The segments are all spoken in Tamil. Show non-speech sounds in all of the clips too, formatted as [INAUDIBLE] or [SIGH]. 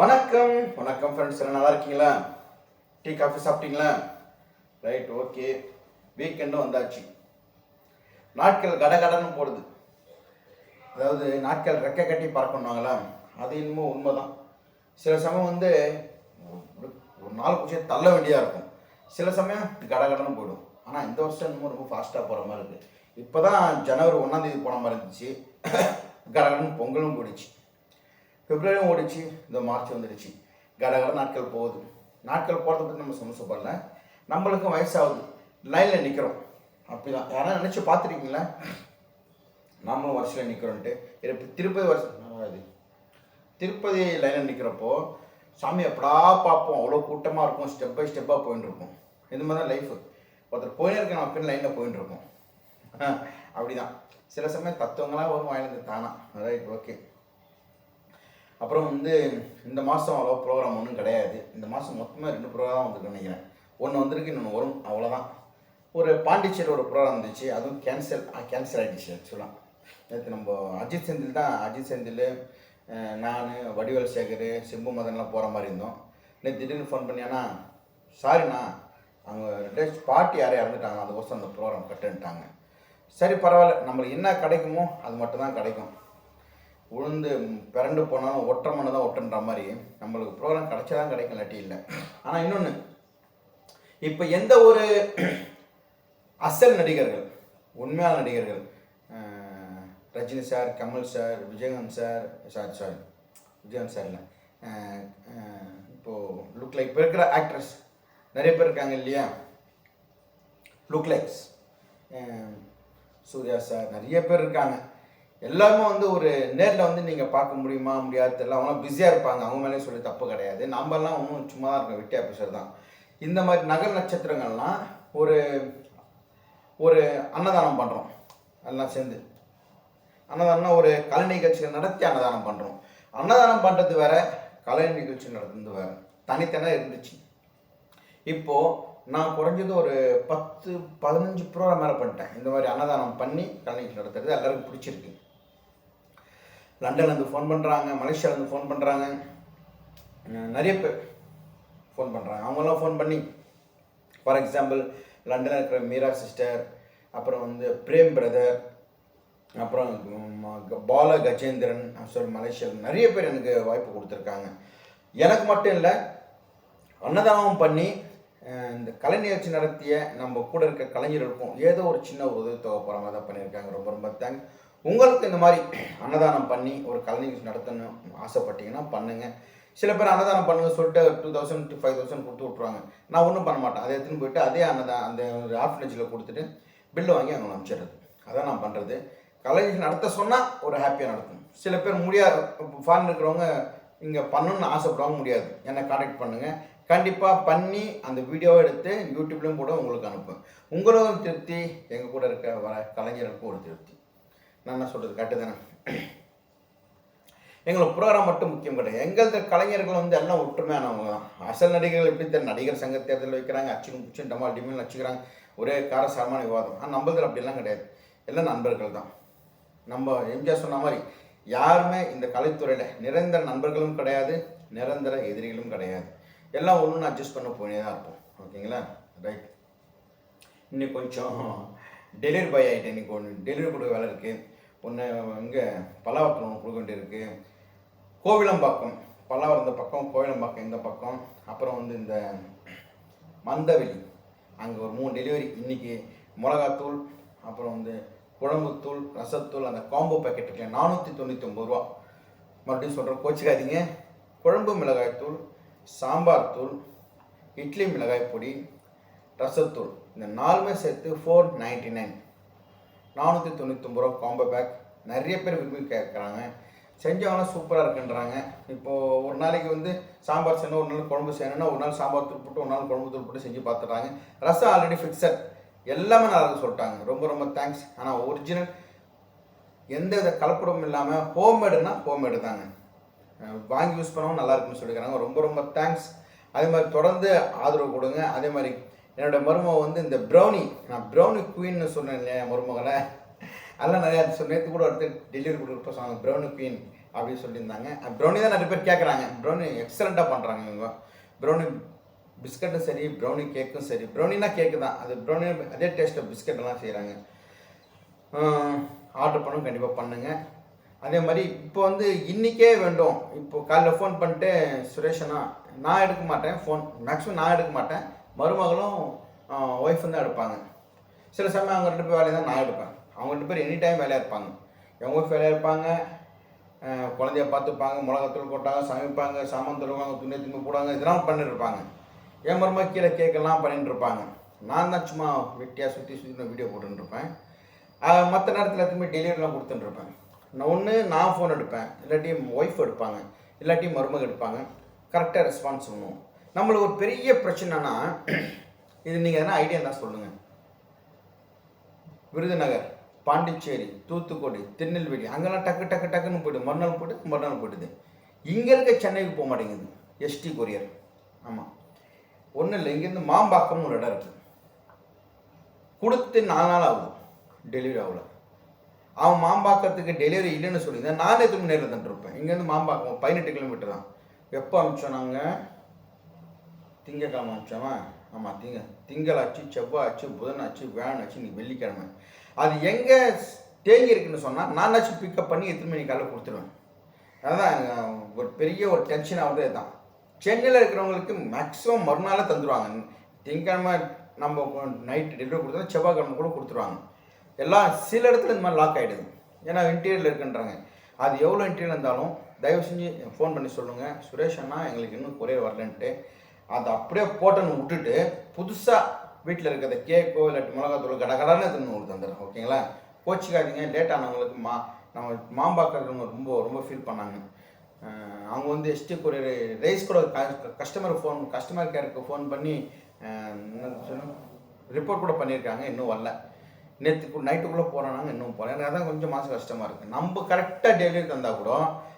வணக்கம். வணக்கம் ஃப்ரெண்ட்ஸ் எல்லாம் நல்லா இருக்கீங்களா? டீ காஃபி சாப்பிட்டீங்களா? ரைட் ஓகே வீக்கெண்டும் வந்தாச்சு. நாட்கள் கடகடன்னு போடுது. அதாவது நாட்கள் ரெக்கை கட்டி பறக்கணுவாங்களா அது இன்னமும் உண்மைதான். சில சமயம் வந்து ஒரு- நாள் குச்சியை தள்ள வேண்டியதாக இருக்கும். சில சமயம் கடகடன்னு போயிடும். ஆனால் இந்த வருஷம் இன்னமும் ரொம்ப ஃபாஸ்ட்டாக போகிற மாதிரி இருக்குது இப்போ தான் ஜனவரி ஒன்றாந்தேதி போன மாதிரி இருந்துச்சு. கடகடன்னு பொங்கலும் போயிடுச்சு. பிப்ரவரியும் ஓடிச்சு இந்த மார்ச் வந்துடுச்சு. கடகட நாட்கள் போகுது. நாட்கள் போகிறத பற்றி நம்ம சந்தோஷப்படல நம்மளுக்கும் வயசாகுது. லைனில் நிற்கிறோம் அப்படிதான். யாராவது நினச்சி பார்த்துருக்கீங்களா? நாமளும் வருஷத்தில் நிற்கிறோன்ட்டு திருப்பதி வருஷம் திருப்பதி லைனில் நிற்கிறப்போ சாமி எப்படா பார்ப்போம். அவ்வளோ கூட்டமாக இருக்கும். ஸ்டெப் பை ஸ்டெப்பாக போயின்னு இருக்கும். இது மாதிரி தான் லைஃப் ஒருத்தர் போயின்னு இருக்க நம்ம பின் லைனில் போயின்னு இருக்கோம். அப்படிதான். சில சமயம் தத்துவங்களாக வரும் வாயிலிருந்து தானா. ரைட் ஓகே அப்புறம் வந்து இந்த மாதம் அவ்வளோ ப்ரோக்ராம் ஒன்றும் கிடையாது. இந்த மாதம் மொத்தமாக ரெண்டு ப்ரோக்ராம் வந்துருக்கு நினைக்கிறேன். ஒன்று வந்திருக்கு இன்னொன்று வரும். அவ்வளோதான் ஒரு பாண்டிச்சேரி ஒரு ப்ரோக்ராம் இருந்துச்சு. அதுவும் கேன்சல் கேன்சல் ஆகிடுச்சு ஆக்சுவலாக நேற்று நம்ம அஜித் செந்தில் தான் அஜித் செந்தில் நான் வடிவேல் சேகர் சிம்பு மதன்லாம் போகிற மாதிரி இருந்தோம். நேற்று திடீர்னு ஃபோன் பண்ணியானா சாரிண்ணா அவங்க டேஸ்ட் பாட்டி யாரும் இறந்துட்டாங்க. அதுக்கோசம் அந்த ப்ரோக்ராம் கட்டுன்ட்டாங்க. சரி பரவாயில்ல. நம்மளுக்கு என்ன கிடைக்குமோ அது மட்டும் தான் கிடைக்கும். உளுந்து பிறண்டு போனாலும் ஒற்றை மண்ணு தான் ஒட்டுன்ற மாதிரி நம்மளுக்கு ப்ரோக்ராம் கிடைச்சதான் கிடைக்கும் இல்லாட்டி இல்லை ஆனால் இன்னொன்று இப்போ எந்த ஒரு அசல் நடிகர்கள் உண்மையான நடிகர்கள் Rajini sir Kamal sir Vijayakanth sir sorry sorry Vijayakanth sir இல்லை. இப்போது லுக் லைக் இப்போ இருக்கிற ஆக்ட்ரஸ் நிறைய பேர் இருக்காங்க இல்லையா? லுக் லைக்ஸ் சூர்யா சார் நிறைய பேர் இருக்காங்க. எல்லாமே வந்து ஒரு நேரில் வந்து நீங்கள் பார்க்க முடியுமா முடியாது தெரியல. அவங்களாம் பிஸியாக இருப்பாங்க. அவங்க மேலே சொல்லி தப்பு கிடையாது. நம்மலாம் ஒன்றும் சும்மா தான் இருக்கோம். விட்டியா ஆஃபீஸர் தான். இந்த மாதிரி நகர் நட்சத்திரங்கள்லாம் ஒரு ஒரு அன்னதானம் பண்ணுறோம் எல்லாம் சேர்ந்து. அன்னதானம்னா ஒரு கலை நிகழ்ச்சிகள் நடத்தி அன்னதானம் பண்ணுறோம் அன்னதானம் பண்ணுறது வேற கலை நிகழ்ச்சி நடத்துறது வேற. தனித்தனாக இருந்துச்சு. இப்போது நான் குறைஞ்சது ஒரு பத்து பதினஞ்சு ப்ரோக்ராம் மேலே பண்ணிட்டேன். இந்த மாதிரி அன்னதானம் பண்ணி கலை நிகழ்ச்சி நடத்துறது எல்லாருக்கும் பிடிச்சிருக்கு. லண்டன்லேருந்து ஃபோன் பண்ணுறாங்க மலேசியாவிலேருந்து ஃபோன் பண்ணுறாங்க நிறைய பேர் ஃபோன் பண்ணுறாங்க அவங்களாம் ஃபோன் பண்ணி ஃபார் எக்ஸாம்பிள் லண்டனில் இருக்கிற மீரா சிஸ்டர் அப்புறம் வந்து பிரேம் பிரதர் அப்புறம் பால கஜேந்திரன் சாரி மலேசியாவில் நிறைய பேர் எனக்கு வாய்ப்பு கொடுத்துருக்காங்க. எனக்கு மட்டும் இல்லை அன்னதானம் பண்ணி இந்த கலை நிகழ்ச்சி நடத்திய நம்ம கூட இருக்க கலைஞர்களுக்கும் ஏதோ ஒரு சின்ன உதவி தொகை போகிற மாதிரி தான் பண்ணியிருக்காங்க. ரொம்ப ரொம்ப தேங்க்ஸ் உங்களுக்கு இந்த மாதிரி அன்னதானம் பண்ணி ஒரு கலை நிகழ்ச்சி நடத்தணும் ஆசைப்பட்டீங்கன்னா பண்ணுங்கள் சில பேர் அன்னதானம் பண்ணுங்க சொல்லிட்டு டூ தௌசண்ட் ஃபைவ் தௌசண்ட் கொடுத்து விட்ருவாங்க நான் ஒன்றும் பண்ண மாட்டேன். அதை எடுத்துன்னு போயிட்டு அதே அன்னதான் அந்த ஒரு ஆர்ஃபனேஜில் கொடுத்துட்டு பில்லு வாங்கி அவங்களை அனுப்பிச்சிடுறது. அதான் நான் பண்ணுறது கலை நிகழ்ச்சி நடத்த சொன்னால் ஒரு ஹாப்பியாக நடக்கும். சில பேர் முடியாது. ஃபாரின் இருக்கிறவங்க இங்கே பண்ணணும்னு ஆசைப்படுறவங்க முடியாது. என்னை காண்டாக்ட் பண்ணுங்கள் கண்டிப்பாக பண்ணி அந்த வீடியோவை எடுத்து யூடியூப்லேயும் கூட உங்களுக்கு அனுப்புவேன். உங்களும் திருப்தி எங்கள் கூட இருக்க வர கலைஞர்களுக்கும் ஒரு திருப்தி. நான் என்ன சொல்கிறது கரெக்டு தானே? எங்களுக்கு புரோகிராம் மட்டும் முக்கியம் கிடையாது. எங்களது கலைஞர்கள் வந்து எல்லாம் ஒற்றுமையானவங்க தான். அசல் நடிகர்கள் எப்படி இந்த நடிகர் சங்க தேர்தலில் வைக்கிறாங்க? அச்சுக்கும் குச்சும் டமால் டிமில் வச்சுக்கிறாங்க ஒரே காரசாரமான விவாதம். ஆனால் நம்மளதில் அப்படிலாம் கிடையாது. எல்லாம் நண்பர்கள் தான். நம்ம எம்ஜிஆர் சொன்ன மாதிரி யாருமே இந்த கலைத்துறையில் நிரந்தர நண்பர்களும் கிடையாது நிரந்தர எதிரிகளும் கிடையாது. எல்லாம் ஒன்று அட்ஜஸ்ட் பண்ண போனே தான் இருப்போம். ஓகேங்களா? ரைட் [LAUGHS] இன்னைக்கு கொஞ்சம் டெலிவரி பாய் ஆகிட்டேன் இன்னைக்கு ஒன்று டெலிவரி கொடுக்க வேலை இருக்குது ஒன்று இங்கே பல்லாவரத்தில் ஒன்று கொடுக்க வேண்டியிருக்கு. கோவிலம்பாக்கம் பல்லாவரம் இந்த பக்கம் கோவிலம்பாக்கம் இந்த பக்கம் அப்புறம் வந்து இந்த மந்தவெளி. அங்கே ஒரு மூணு டெலிவரி இன்றைக்கி மிளகாத்தூள் அப்புறம் வந்து குழம்புத்தூள் ரசத்தூள் அந்த காம்போ பேக்கெட் இருக்குல்ல நானூற்றி தொண்ணூற்றி ஒம்பது ரூபா. மறுபடியும் சொல்கிறேன் கோச்சிக்காதீங்க. குழம்பு மிளகாய்த்தூள் சாம்பார் தூள் இட்லி மிளகாய் பொடி ரசத்தூள். இந்த நாலுமே சேர்த்து ஃபோர் நைன்டி நைன் நானூற்றி தொண்ணூத்தொம்பது ரூபா காம்போ பேக் நிறைய பேர் விரும்பி கேட்குறாங்க. செஞ்சவங்களாம் சூப்பராக இருக்குன்றாங்க. இப்போது ஒரு நாளைக்கு வந்து சாம்பார் செய்யணும் ஒரு நாள் குழம்பு செய்யணும்னா ஒரு நாள் சாம்பார் தூள் போட்டு ஒரு நாள் குழம்பு தூள் போட்டு செஞ்சு பார்த்துட்றாங்க ரசம் ஆல்ரெடி ஃபிக்ஸட் எல்லாமே நல்லா சொல்லிட்டாங்க. ரொம்ப ரொம்ப தேங்க்ஸ் ஆனால் ஒரிஜினல் எந்த வித கலப்படமும் இல்லாமல் ஹோம்மேடுனா ஹோம்மேடு தாங்க. வாங்கி யூஸ் பண்ணவும் நல்லா இருக்குன்னு சொல்லிக்கிறாங்க. ரொம்ப ரொம்ப தேங்க்ஸ் அதே மாதிரி தொடர்ந்து ஆதரவு கொடுங்க. அதே மாதிரி என்னோட மருமக வந்து இந்த ப்ரௌனி நான் ப்ரௌனி குயின்னு சொன்னேன் இல்லையா என் மருமகளை? அதெல்லாம் நிறையா நேற்று கூட ஒருத்தர் டெலிவரி கொடுக்குறப்ப சொன்னாங்க ப்ரௌனி குயின் அப்படின்னு சொல்லியிருந்தாங்க. ப்ரௌனி தான் நிறைய பேர் கேட்குறாங்க ப்ரௌனி எக்ஸலண்ட்டாக பண்ணுறாங்க இவங்க. ப்ரௌனி பிஸ்கட்டும் சரி ப்ரௌனி கேக்கும் சரி. ப்ரௌனினா கேக்கு தான். அது ப்ரௌனி அதே டேஸ்ட்டில் பிஸ்கட்டெல்லாம் செய்கிறாங்க ஆர்டர் பண்ணவும் கண்டிப்பாக பண்ணுங்கள் அதே மாதிரி இப்போ வந்து இன்றைக்கே வேண்டும். இப்போ காலைல ஃபோன் பண்ணிட்டு சுரேஷனா நான் எடுக்க மாட்டேன். ஃபோன் மேக்ஸிமம் நான் எடுக்க மாட்டேன். மருமகளும் ஒய்ஃபும் தான் எடுப்பாங்க. சில சமயம் அவங்க ரெண்டு பேர் வேலையை தான் நான் எடுப்பேன். அவங்க ரெண்டு பேர் எனி டைம் வேலையாக இருப்பாங்க. எங்கள் ஒய்ஃப் வேலையாக இருப்பாங்க. குழந்தைய பார்த்துப்பாங்க மிளகாத்தூள் கொட்டாங்க சமைப்பாங்க சாமான் தருவாங்க துணி துணி போடுவாங்க இதெல்லாம் பண்ணிட்டு இருப்பாங்க. என் மருமக கீழே கேக்கெல்லாம் பண்ணிட்டு இருப்பாங்க. நான் தான் சும்மா வெட்டியாக சுற்றி சுற்றி வீடியோ போட்டுன்னு இருப்பேன். மற்ற நேரத்தில் எதுவுமே டெலிவரிலாம் கொடுத்துட்டுருப்பேன் நான் ஒன்று நான் ஃபோன் எடுப்பேன். இல்லாட்டி ஒய்ஃப் எடுப்பாங்க. இல்லாட்டி மருமக எடுப்பாங்க. கரெக்டாக ரெஸ்பான்ஸ் பண்ணுவோம் நம்மளுக்கு ஒரு பெரிய பிரச்சனைனா இது நீங்கள் எதனா ஐடியா தான் சொல்லுங்கள் விருதுநகர் பாண்டிச்சேரி தூத்துக்குடி திருநெல்வேலி அங்கெல்லாம் டக்கு டக்கு டக்குன்னு போய்ட்டு மறுநாள் போய்ட்டு மறுநாள் போயிடுது இங்கே இருக்க சென்னைக்கு போக மாட்டேங்குது. எஸ்டி கொரியர் ஆமாம் ஒன்றும் இல்லை இங்கேருந்து மாம்பாக்கம்னு ஒரு இடம் இருக்குது கொடுத்து நாலு நாள் ஆகுது. டெலிவரி ஆகல. அவன் மாம்பாக்கத்துக்கு டெலிவரி இல்லைன்னு சொல்லியிருந்தேன் நானே திரும்ப நேரில் தந்துருப்பேன் இங்கேருந்து மாம்பாக்கம் பதினெட்டு கிலோமீட்டர் தான். எப்போ அனுப்பிச்சோம் நாங்கள் திங்கக்கிழமை அனுப்பிச்சோமா ஆமாம் திங்க திங்களாச்சு செவ்வாச்சு புதனாச்சு வேனாச்சு இன்னைக்கு வெள்ளிக்கிழமை. அது எங்கே தேங்கி இருக்குன்னு சொன்னால் நானாச்சும் பிக்கப் பண்ணி எத்தனை மணி காலையில் கொடுத்துருவேன். அதுதான் ஒரு பெரிய ஒரு டென்ஷன் ஆகுது தான். சென்னையில் இருக்கிறவங்களுக்கு மேக்ஸிமம் மறுநாளே தந்துடுவாங்க திங்கக்கிழமை நம்ம நைட்டு டெலிவரி கொடுத்தா செவ்வாய்க்கிழமை கூட கொடுத்துருவாங்க. எல்லாம் சில இடத்துல இந்த மாதிரி லாக் ஆகிடுது ஏன்னா இன்டீரியரில் இருக்குன்றாங்க. அது எவ்வளோ இன்டீரியர் இருந்தாலும் தயவு செஞ்சு ஃபோன் பண்ணி சொல்லுங்கள் சுரேஷ் அண்ணா எங்களுக்கு இன்னும் கொரியர் வரலன்ட்டு. அதை அப்படியே போட்டோன்னு விட்டுட்டு புதுசாக வீட்டில் இருக்கிறத கேக்கோ இல்லாட்டி மிளகாத்தூள் கடகடான்னு எடுத்துன்னு உங்களுக்கு தந்துடுறேன். ஓகேங்களா? கோச்சிக்காதீங்க. லேட் ஆனவங்களுக்கு மா நம்ம மாம்பாக்கிறவங்க ரொம்ப ரொம்ப ஃபீல் பண்ணாங்க. அவங்க வந்து எஸ்டி கொரியர் ரைஸ் கூட கஸ்டமர் ஃபோன் கஸ்டமர் கேருக்கு ஃபோன் பண்ணி ரிப்போர்ட் கூட பண்ணியிருக்காங்க. இன்னும் வரல. நேற்று நைட்டுக்குள்ளே போகிறானாங்க இன்னும் போகல. எனக்கு அதான் கொஞ்சம் மனசு கஷ்டமாக இருக்குது நம்ம கரெக்டாக டெலிவரி தந்தால் கூட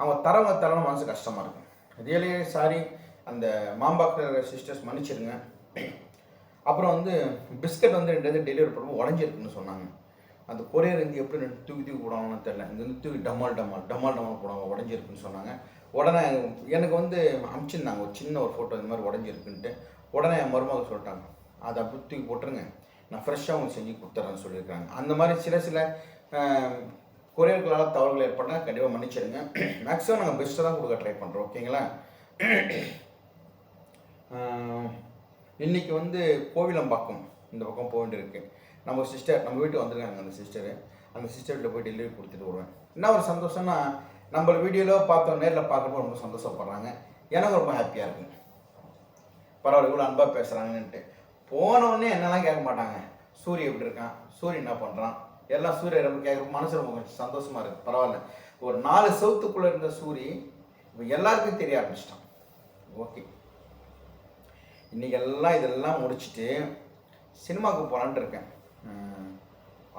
அவங்க தரவங்க தரணும் மனசு கஷ்டமாக இருக்குது ரியலி சாரி அந்த மாம்பாக்கர் சிஸ்டர்ஸ் மன்னிச்சிருங்க அப்புறம் வந்து பிஸ்கட் வந்து ரெண்டு டெலிவரி பண்ணும்போது உடஞ்சிருக்குன்னு சொன்னாங்க. அந்த கொரியர் இங்கே எப்படி தூக்கி தூக்கி போடுவாங்கன்னு தெரில இங்கே வந்து தூக்கி டமால் டமால் டமால் டமால் போடுவாங்க உடஞ்சிருக்குன்னு சொன்னாங்க. உடனே எனக்கு வந்து அனுப்பிச்சிருந்தாங்க ஒரு சின்ன ஒரு ஃபோட்டோ இந்த மாதிரி உடஞ்சிருக்குன்ட்டு. உடனே என் மருமக சொல்லிட்டாங்க அதை அப்படி தூக்கி போட்டுருங்க. நான் ஃப்ரெஷ்ஷாக உங்களுக்கு செஞ்சு கொடுத்துட்றேன்னு சொல்லியிருக்காங்க. அந்த மாதிரி சில சில கொரியர்களால் தவறுகள் ஏற்பட்டால் கண்டிப்பாக மன்னிச்சிடுங்க. மேக்ஸிமம் நாங்கள் பெஸ்ட்டாக தான் கொடுக்க ட்ரை பண்ணுறோம் ஓகேங்களா இன்றைக்கி இன்னைக்கு வந்து கோவிலம்பாக்கம் இந்த பக்கம் போக வேண்டியிருக்கு. நம்ம சிஸ்டர் நம்ம வீட்டுக்கு வந்திருக்காங்க அந்த சிஸ்டரு அந்த சிஸ்டர்கிட்ட போய் டெலிவரி கொடுத்துட்டு வருவேன். என்ன ஒரு சந்தோஷம்னா நம்ம வீடியோவில் பார்த்தோம் நேரில் பார்க்குறப்போ ரொம்ப சந்தோஷப்படுறாங்க. எனக்கு ரொம்ப ஹாப்பியாக இருக்கு. பரவாயில்ல இவ்வளோ அன்பாக பேசுகிறாங்கன்ட்டு போனவுடனே என்னெல்லாம் கேட்க மாட்டாங்க. சூரிய எப்படி இருக்கான்? சூரியன் என்ன பண்ணுறான் எல்லாம் சூரிய ரொம்ப கேட்குற மனசு ரொம்ப கொஞ்சம் சந்தோஷமாக இருக்குது பரவாயில்ல. ஒரு நாலு சவுத்துக்குள்ளே இருந்த சூரி இப்போ எல்லாருக்கும் தெரிய ஆரம்பிச்சிட்டான். ஓகே இன்றைக்கெல்லாம் இதெல்லாம் முடிச்சுட்டு சினிமாவுக்கு போகலான்ட்டு இருக்கேன்.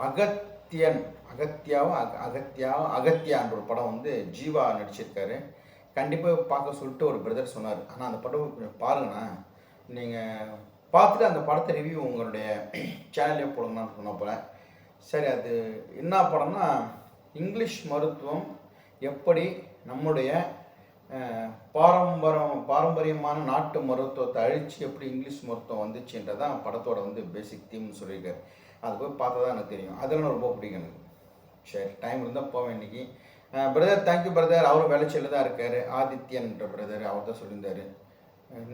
அகத்தியன் அகத்தியாவும் அக அகத்தியாவும் அகத்தியான்ற ஒரு படம் வந்து ஜீவா நடிச்சிருக்காரு. கண்டிப்பாக பார்க்க சொல்லிட்டு ஒரு பிரதர் சொன்னார். ஆனால் அந்த படம் கொஞ்சம் பாருங்கண்ணா. நீங்கள் பார்த்துட்டு அந்த படத்தை ரிவ்யூ உங்களுடைய சேனல்லே போடுங்கன்னு சொன்ன போல். சரி அது என்ன படம்னா இங்கிலீஷ் மருத்துவம் எப்படி நம்முடைய பாரம்பரம் பாரம்பரியமான நாட்டு மருத்துவத்தை அழித்து எப்படி இங்கிலீஷ் மருத்துவம் வந்துச்சுன்றதான் படத்தோட வந்து பேசிக் தீம்னு சொல்லியிருக்காரு. அது போய் பார்த்தா தான் எனக்கு தெரியும். அதெல்லாம் ரொம்ப பிடிக்கும் எனக்கு. சரி டைம் இருந்தால் போவேன் இன்னைக்கு. பிரதர் தேங்க்யூ பிரதர் அவரும் வேலைச்சேரியில் தான் இருக்கார். ஆதித்யன்ற பிரதர் அவர் தான் சொல்லியிருந்தார்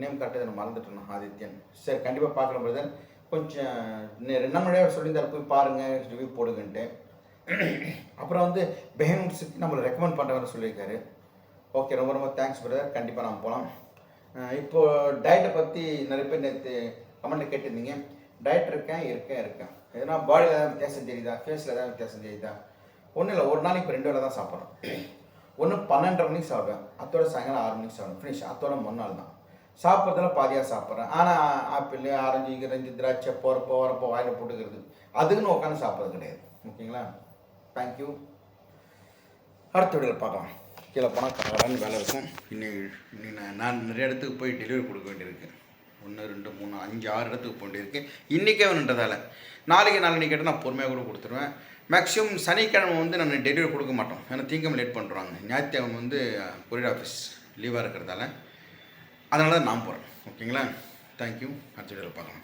நேம் கரெக்டாக நான் மறந்துட்டேன் ஆதித்யன். சரி கண்டிப்பாக பார்க்குறேன் பிரதர் கொஞ்சம் ரெண்டு நாள் முன்னாடியே போய் பாருங்கள் ரிவ்யூ போடுங்கன்ட்டு. அப்புறம் வந்து பெஹன்ஸுக்கு நம்மளை ரெக்கமெண்ட் பண்ணுறவரை சொல்லியிருக்காரு. ஓகே ரொம்ப ரொம்ப தேங்க்ஸ் பிரதர் கண்டிப்பாக நம்ம போகலாம் இப்போது டயட்டை பற்றி நிறைய பேர் நேற்று கமெண்ட்டில் கேட்டிருந்தீங்க. டயட் இருக்கேன் இருக்கேன் இருக்கேன். எதனா பாடியில் ஏதாவது வித்தியாசம் தெரியுதா? ஃபேஸில் ஏதாவது வித்தியாசம் தெரியுதா? ஒன்றும் இல்லை ஒரு நாளைக்கு இப்போ ரெண்டு வேலை தான் சாப்பிட்றோம் ஒன்று பன்னெண்டரை மணிக்கு சாப்பிடுவேன். அத்தோட சாயங்காலம் ஆறு மணிக்கு சாப்பிடுவேன். ஃபினிஷ் அத்தோட மறுநாள் தான். சாப்பிட்றதுல பாதியாக சாப்பிட்றேன். ஆனால் ஆப்பிள் ஆரஞ்சு கிரஞ்சு திராட்சை போகிறப்போ வரப்போ வாயில் போட்டுக்கிறது. அதுக்குன்னு உட்காந்து சாப்பிட்றது கிடையாது. ஓகேங்களா தேங்க்யூ அடுத்த வீடியோவில் பார்க்கலாம். கீழே போனால் கடன்னு வேலை இருக்கும் இன்னி இன்னி நான் நான் நிறைய இடத்துக்கு போய் டெலிவரி கொடுக்க வேண்டியிருக்கு. ஒன்று ரெண்டு மூணு அஞ்சு ஆறு இடத்துக்கு போக வேண்டியிருக்கு. இன்றைக்கே வேணுன்றதால நாளைக்கு நாளைக்கு கேட்டால் நான் பொறுமையாக கூட கொடுத்துருவேன். மேக்ஸிமம் சனிக்கிழமை வந்து நான் டெலிவரி கொடுக்க மாட்டோம். ஏன்னா திங்கம் லேட் பண்ணுறாங்க ஞாயிற்றுக்கிழமை வந்து கொரியர் ஆஃபீஸ் லீவாக இருக்கிறதால. அதனால தான் நான் போகிறேன் ஓகேங்களா தேங்க்யூ அடுத்த வீடியோவில் பார்க்கலாம்.